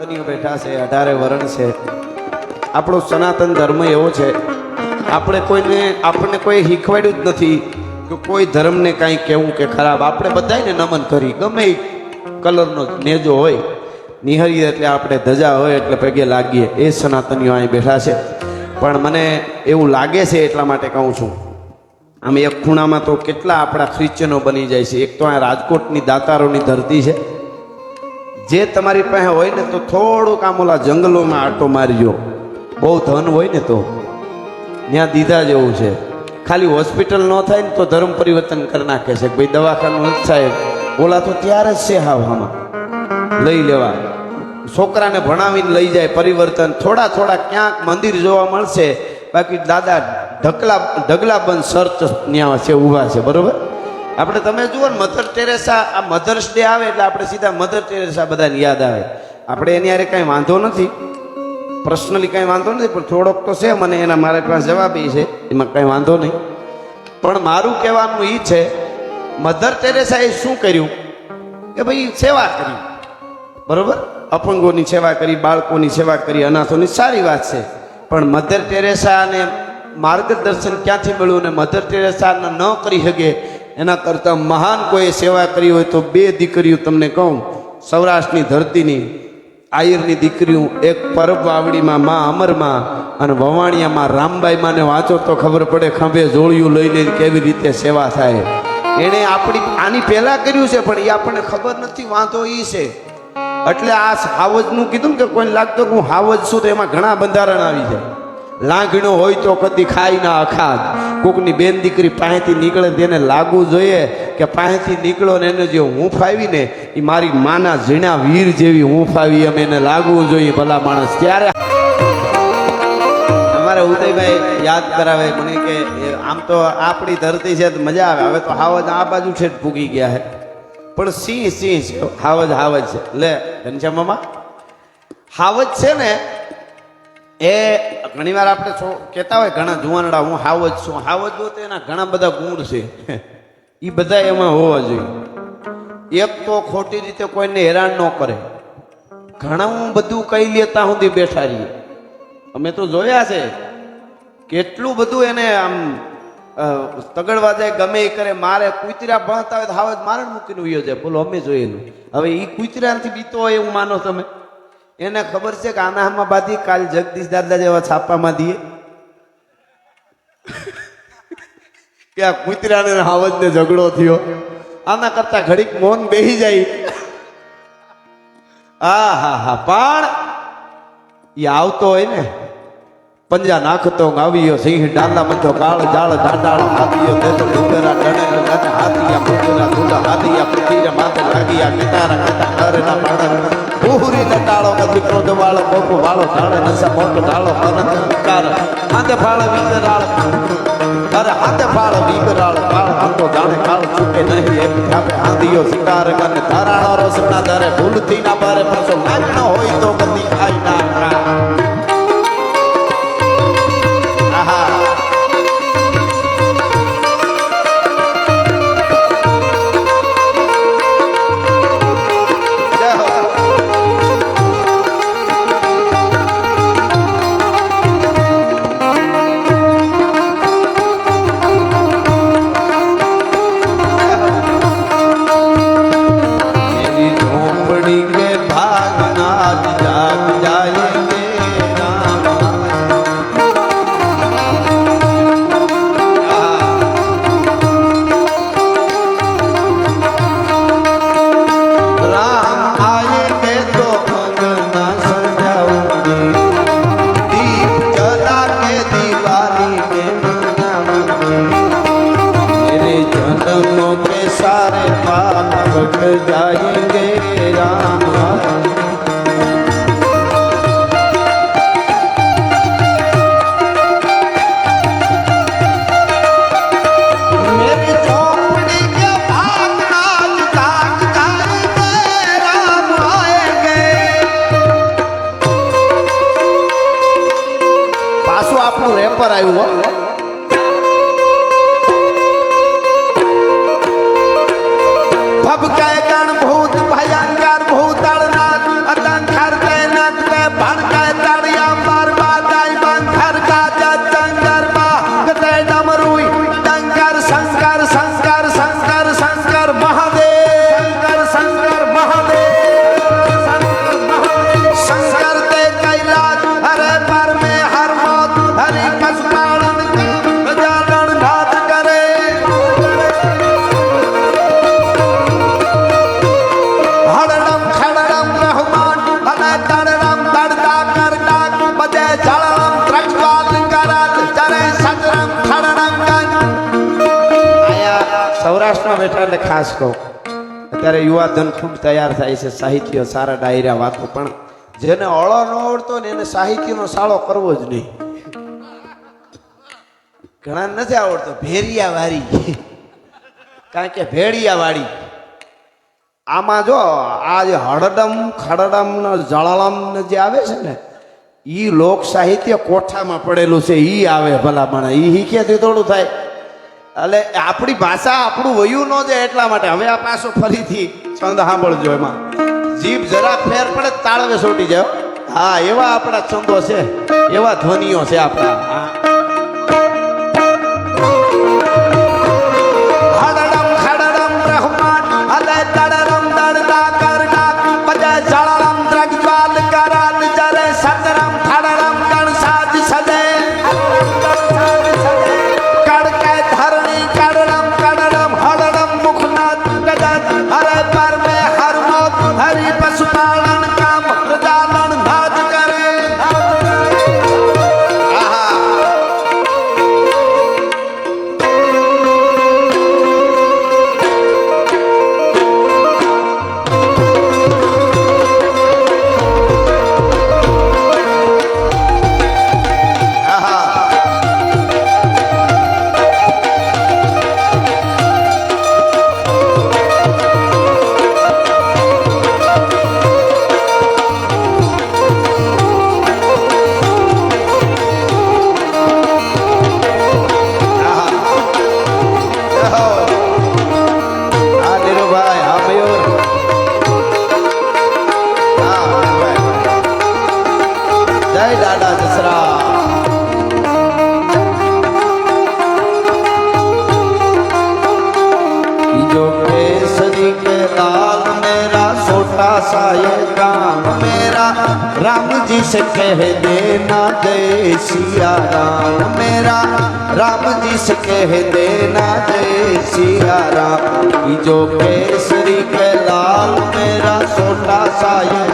સનાતનીઓ બેઠા છે, અઢારે વરણ છે. આપણો સનાતન ધર્મ એવો છે, આપણે કોઈને, આપણને કોઈ શીખવાડ્યું જ નથી કે કોઈ ધર્મને કાંઈ કહેવું કે ખરાબ. આપણે બધાને નમન કરી, ગમે કલરનો નેજો હોય, નિહરીએ એટલે આપણે ધજા હોય, એટલે પગે લાગીએ. એ સનાતનીઓ અહીં બેઠા છે. પણ મને એવું લાગે છે એટલા માટે કહું છું. આમ એક ખૂણામાં તો કેટલા આપણા ખ્રિશ્ચનો બની જાય છે. એક તો આ રાજકોટની દાતારોની ધરતી છે. જે તમારી પાસે હોય ને તો થોડુંક આમ ઓલા જંગલોમાં આટો મારજો. બહુ ધન હોય ને તો. ત્યાં દીધા જેવું છે. ખાલી હોસ્પિટલ ન થાય ને તો ધર્મ પરિવર્તન કરી નાખે છે ભાઈ દવાખાનું નથી સાહેબ. ઓલા તો ત્યારે જ છે હાવ આમાં લઈ લેવા. છોકરાને ભણાવીને લઈ જાય પરિવર્તન. થોડા થોડા ક્યાંક મંદિર જોવા મળશે. બાકી દાદા ઢકલા ઢગલા બંધ સર્ચ ત્યાં છે, ઊભા છે. બરોબર? આપણે તમે જુઓ ને મધર ટેરેસા આ મધર્સ ડે આવે એટલે આપણે સીધા મધર ટેરેસા બધાને યાદ આવે. આપણે એની હારે કાંઈ વાંધો નથી. પર્સનલી કાંઈ વાંધો નથી, પણ થોડોક તો છે મને, એના મારા પાસે જવાબ એ છે. એમાં કાંઈ વાંધો નહીં. પણ મારું કહેવાનું એ છે મધર ટેરેસાએ શું કર્યું? કે ભાઈ સેવા કરી. બરોબર? અપંગોની સેવા કરી, બાળકોની સેવા કરી, અનાથોની સારી વાત છે. પણ મધર ટેરેસાને માર્ગદર્શન ક્યાંથી મળ્યું ને મધર ટેરેસાને ન કરી શકે? એના કરતાં મહાન કોઈ સેવા કરી હોય તો બે દીકરીઓ તમને કહું. સૌરાષ્ટ્રની ધરતીની આયરની દીકરીઓ એક પરબ વાવડીમાં, મા અમરમાં અને વવાણિયામાં રામબાઈ માને વાંચો તો ખબર પડે ખંભે જોળિયું લઈ લઈને કેવી રીતે સેવા થાય. એણે આપણી, આની પહેલાં કર્યું છે, પણ એ આપણને ખબર નથી, વાંધો એ છે. એટલે આ હાવજનું કીધું કે કોઈને લાગતું હું હાવજ છું તો એમાં ઘણા બંધારણ આવી જાય. લાંઘણો હોય તો કદી ખાઈ ના અખાદ કોકની બેન દીકરી પાસેથી નીકળે તેને લાગવું જોઈએ કે પાસેથી નીકળો ને એને જે હૂંફ આવી ને એ મારી માના ઝીણા વીર જેવી હૂંફ આવી, એમ એને લાગવું જોઈએ ભલા માણસ. ત્યારે અમારે ઉદયભાઈ યાદ કરાવે, મને કે આમ તો આપણી ધરતી છે મજા આવે. હવે તો હાવજ આ બાજુ છે પૂગી ગયા છે પણ સિંહ સિંહ છે, હાવજ હાવજ છે. લે ઘનશ્યામામા હાવજ છે ને, એ ઘણીવાર આપણે કહેતા હોય ઘણા જુવાનડા, હું હાવજ છું, હાવ જ તો એના ઘણા બધા ગુણ છે. એ બધા એમાં હોવા જોઈએ. એક તો ખોટી રીતે કોઈને હેરાન ન કરે. ઘણા બધું કહી લેતા સુધી બેઠા રહીએ. અમે તો જોયા છે, કેટલું બધું એને આમ તગડવા જાય, ગમે એ કરે, મારે કુતરા ભણતા હોય તો મારે જ મૂકીને ઉયો જાય. બોલો, અમે જોયેલું હવે એ કુતરાથી બીતો હોય એવું માનો તમે? એને ખબર છે કે આના હામાં બાધી કાલ જગદીશ દાદા જેવા છાપામાં દઈએ? કે આ કુતરાને હાવજને ઝઘડો થયો. આના કરતા ઘડીક મૌન બેહી જાય. આ હા હા પણ એ આવતો હોય ને પંજા નાખતો આવ્યો, સિંહ ડાલા મચો કાળ જાળ જાડાળ હાથીયો દેતો ડુંગરા ડણે ડણે હાથીયા મુંગરા ધૂલા હાથીયા પૃથ્વીરે માથે લાગીયા કિતારા કતા કરે ના પાડે પૂરી ટાળો કદી ક્રોધ વાળો કોપ વાળો ટાળે નસા મોટ ટાળો કરત કાર હાથે ફાળ વિકરાળ અરે હાથે ફાળ વિકરાળ કાળ હાથો જાણે કાળ ચૂકે નહીં, એક થાપે આંધિયો શિકાર કરે. ધારાણો રસના દરે ભૂલથી ના બારે પાછો લાગણો હોય તો બધી ખાઈ ના આપણું રેપર બેઠા એટલે ખાસ કહું. અત્યારે યુવાધન ખૂબ તૈયાર થાય છે સાહિત્ય, સારા ડાયરા વાતો, પણ જેને અળો ન આવડતો ને એને સાહિત્યનો સાળો કરવો જ નહીં. ઘણા નથી આવડતો ભેરિયા વાળી કારણ કે ભેડિયા વાળી આમાં જો આ જે હળડમ ખડડમ ને જળળમ ને જે આવે છે ને એ લોક સાહિત્ય કોઠામાં પડેલું છે, ઈ આવે ભલામણ. એ શીખ્યાથી થોડું થાય. એટલે આપણી ભાષા આપણું વયું ન જાય એટલા માટે. હવે આ પાછો ફરીથી છંદ સાંભળજો એમાં. જીભ જરા ફેર પડે તાળવે સોટી જાય હા, એવા આપણા છંદો છે. એવા ધ્વનિઓ છે આપણા. દાદા જસરા. જો કેસરી કે લાલ મેરા છોટા સાયે કામ મેરા. રામજી સે કહે દેના જય સિયા રામ મેરા. રામજી સે કહે દેના જય સિયા રામ જો કેસરી કે લાલ મેરા છોટા સાયે